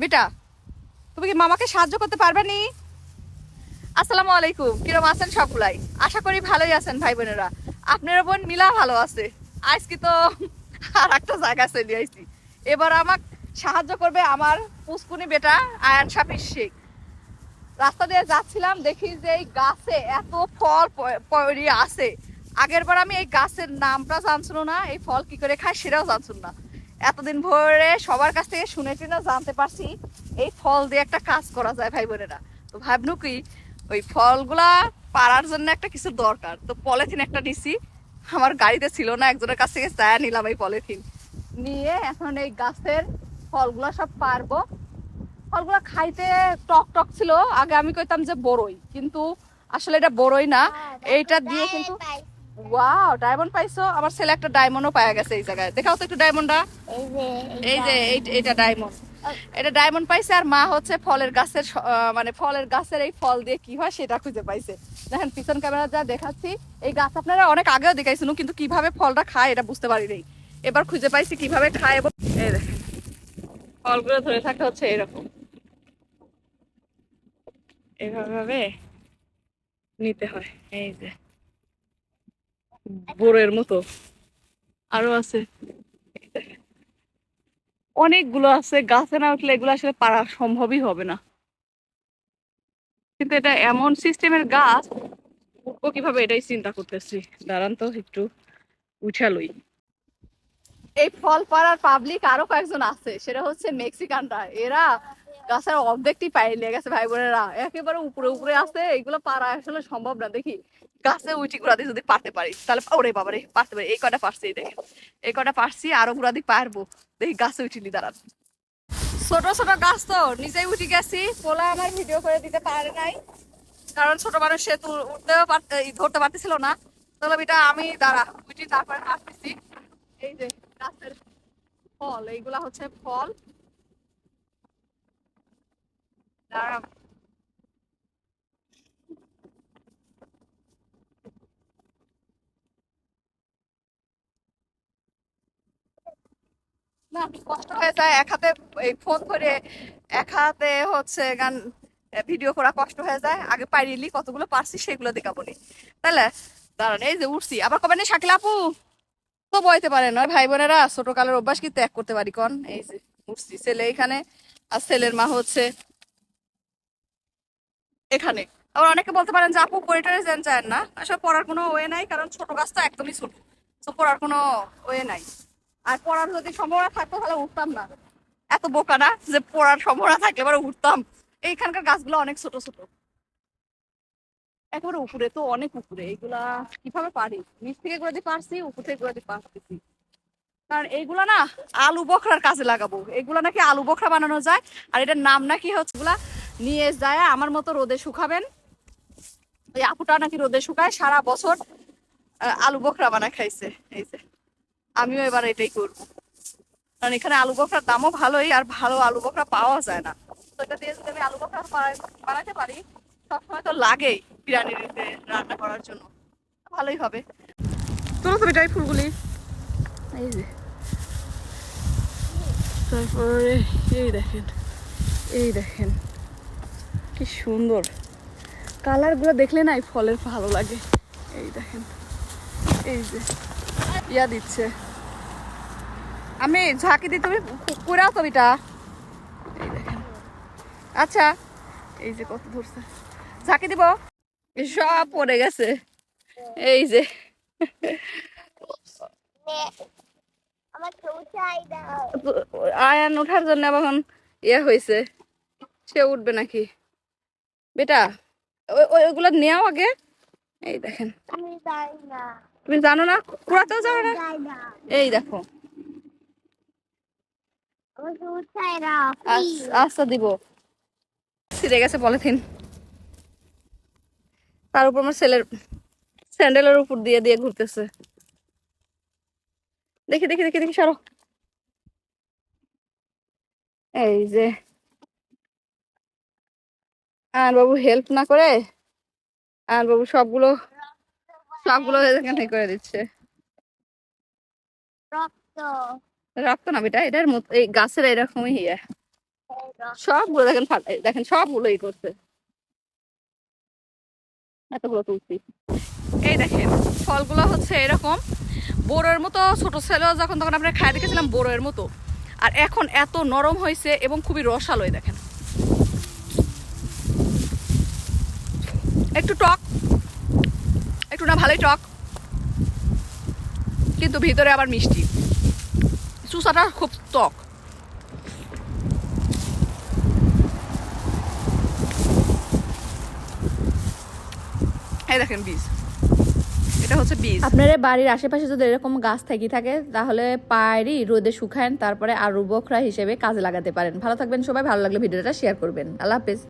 বেটা, তুমি কি মামাকে সাহায্য করতে পারবে নি? আসসালামু আলাইকুম, কিরম আছেন সবগুলাই? আশা করি ভালোই আছেন ভাই বোনেরা। আপনার বোন মিলা ভালো আছে। আজকে তো আর একটা জায়গা চলে আইছি। এবার আমাকে সাহায্য করবে আমার পুষ্কুনি বেটা আয়ান সাফির শেখ। রাস্তা দিয়ে যাচ্ছিলাম, দেখি যে এই গাছে এত ফল আছে। আগের বার আমি এই গাছের নামটা জানছিল না, এই ফল কি করে খায় সেটাও জানছিল না। এতদিন ভরে সবার কাছ থেকে শুনেছি না জানতে পারছি এই ফল দিয়ে একটা কাজ করা যায় ভাই বোনেরা। তো ভাবনু কি ওই ফলগুলা পাড়ার জন্য একটা কিছু দরকার। তো পলিথিন একটা নিছি আমার গাড়িতে ছিল না একজনের কাছ থেকে চায়া নিলাম এই পলিথিন। নিয়ে এখন এই গাছের ফলগুলা সব পারব। ফলগুলো খাইতে টক টক ছিল আগে আমি কইতাম যে বড়ই কিন্তু আসলে এটা বড়ই না। এইটা দিয়ে কিন্তু ওয়াও ডায়মন্ড পাইছো? আমার ছেলে একটা ডায়মন্ডও পাওয়া গেছে এই জায়গায়। দেখাও তো একটু ডায়মন্ডটা এই যে এই- এটা ডায়মন্ড এটা ডায়মন্ড পাইছে আর মা হচ্ছে ফলের গাছের মানে ফলের গাছের এই ফল দিয়ে কি হয় সেটা খুঁজে পাইছে। দেখেন পিছন ক্যামেরা যা দেখাচ্ছি এই গাছ আপনারা অনেক আগেও দেখাইছিল কিন্তু কীভাবে ফলটা খায় এটা বুঝতে পারিনি। এবার খুঁজে পাইছি কীভাবে খায় এবং এই দেখেন ফলগুলো ধরে থাকে হচ্ছে এরকম। এভাবে নিতে হয় এই যে। বোরের মতো। আরও আছে। অনেকগুলো আছে গাছে না উঠলে এগুলো আসলে পারা সম্ভবই হবে না। কিন্তু এটা এমন সিস্টেমের গাছ উঠবো কীভাবে এটাই চিন্তা করতেছি। দাঁড়ান তো একটু উঠালই এই ফল পাড়ার পাবলিক আরও কয়েকজন আছে সেটা হচ্ছে মেক্সিকানরা। এরা গাছের অর্ধেকটি পাইলে গেছে ভাই বোনেরা একেবারে উপরে উপরে আছে এইগুলো পারা আসলে সম্ভব না, দেখি। গাছে উঠি গুড়াদি যদি পারতে পারি, তাহলে ওরে বাবারে, পারতে পারি। এই কটা পারছি দেখেন। এই কটা পারছি, আরও গুড়াদি পারব। দেখি গাছে উঠিলি দাঁড়ান। ছোট ছোট গাছ তো, নিজেই উঠে গেছি। পোলা আমার ভিডিও করে দিতে পারে নাই। কারণ ছোট মানুষ সে তো উঠতেও ধরতে পারতেছিল না। তাহলে এটা আমি দাঁড়া, উঠি, তারপরে আসতেছি। এই যে গাছের ফল, এইগুলা হচ্ছে ফল। দাঁড়া কষ্ট হয়ে যায়, এক হাতে এই ফোন ধরে, এক হাতে হচ্ছে গান ভিডিও করা কষ্ট হয়ে যায়। আগে পাইলি কতগুলো পারছি সেগুলো দেখাবো নি। তাহলে দাঁড়ান, এই যে উঠছি আবার কবে নেই শাকিল আপু? তো বইতে পারে না। ভাই বোনেরা ছোট কালের অভ্যাস কি ত্যাগ করতে পারি কন? এই যে উঠছি ছেলে এখানে, আর ছেলের মা হচ্ছে এখানে। আবার অনেকে বলতে পারেন যে, আপু, পরিটরে যান চান না। আসলে পড়ার কোনো ওয়ে নাই, কারণ ছোট গাছ তো একদমই ছোট। তো পড়ার কোনো ওয়ে নাই। আর পড়ার যদি সম্ভাবনা থাকতো, তাহলে উঠতাম না। এত বোকা না যে, পড়ার সম্ভাবনা থাকলে এবার উঠতাম। এইখানকার গাছগুলো অনেক ছোট ছোট। একেবারে উপরে তো অনেক উপরে। এইগুলা কীভাবে পারি? নিচ থেকে দিয়ে পারছি, উপর থেকে দিয়ে পারতেছি। কারণ এইগুলা না, আলু বখরার কাজে লাগাবো। এগুলা নাকি আলু বখরা বানানো যায়। আর এটার নাম নাকি হচ্ছে এগুলা নিয়ে যায়, আমার মতো রোদে শুকাবেন। ওই আপুটা নাকি রোদে শুকায়, সারা বছর আলু বখরা বানা খাইছে। এই যে, আমিও এবার এটাই করব। কারণ এখানে আলু বখরার দামও ভালোই, আর ভালো আলু বখরা পাওয়া যায় না। তো এটা দিয়ে যদি আমি আলু বানাই- বানাতে পারি, সবসময় তো লাগেই বিরিয়ানিতে রান্না করার জন্য। ভালোই হবে। তোলো তো এটাই ফুলগুলি। এই যে। তারপরে এই দেখেন এই দেখেন। কি সুন্দর। কালারগুলো দেখলে না এই ফলের ভালো লাগে। এই দেখেন। এই যে, ইয়া দিচ্ছে। আমি ঝাঁকি দিই, তুমি পুরাও তো এটা। এই দেখেন। আচ্ছা এই যে কত ধরছে। ঝাঁকি দিব? সব পড়ে গেছে। এই যে। আয়ান ওঠার জন্য এখন ইয়ে হয়েছে। সে উঠবে নাকি? বেটা ওই ওই- ওইগুলো নেও আগে। এই দেখেন। তুমি জানো না? কুড়াতেও জানো না? এই দেখো। আচ্ছা দিব। ছিঁড়ে গেছে পলিথিন। তার উপর আমার ছেলের স্যান্ডেলের উপর দিয়ে দিয়ে ঘুরতেছে। দেখি দেখি দেখি দেখি সরো। এই যে আর বাবু হেল্প না করে আর বাবু সবগুলো সবগুলো এখানে করে দিচ্ছে। রক্ত। না বেটা এটার মতো এই গাছের এরকমই ইয়ে। সবগুলো দেখেন দেখেন সবগুলো করছে। এতগুলো তুলছি। এই দেখেন ফলগুলো হচ্ছে এরকম। বড়োর মতো ছোট ছিল যখন তখন আমরা খাই দেখেছিলাম বড়োর মতো। আর এখন এত নরম হয়েছে এবং খুবই রসালো দেখেন। একটু টক। একটু না ভালোই টক। কিন্তু ভিতরে আবার মিষ্টি। চুষাটা খুব টক। এই দেখেন বীজ। এটা হচ্ছে বীজ। আপনার বাড়ির আশেপাশে যদি এরকম গাছ থাকি থাকে, তাহলে পায়েরই রোদে শুকায়েন তারপরে আরু বখরা হিসেবে কাজে লাগাতে পারেন। ভালো থাকবেন সবাই, ভালো লাগলে ভিডিওটা শেয়ার করবেন। আল্লাহ হাফেজ।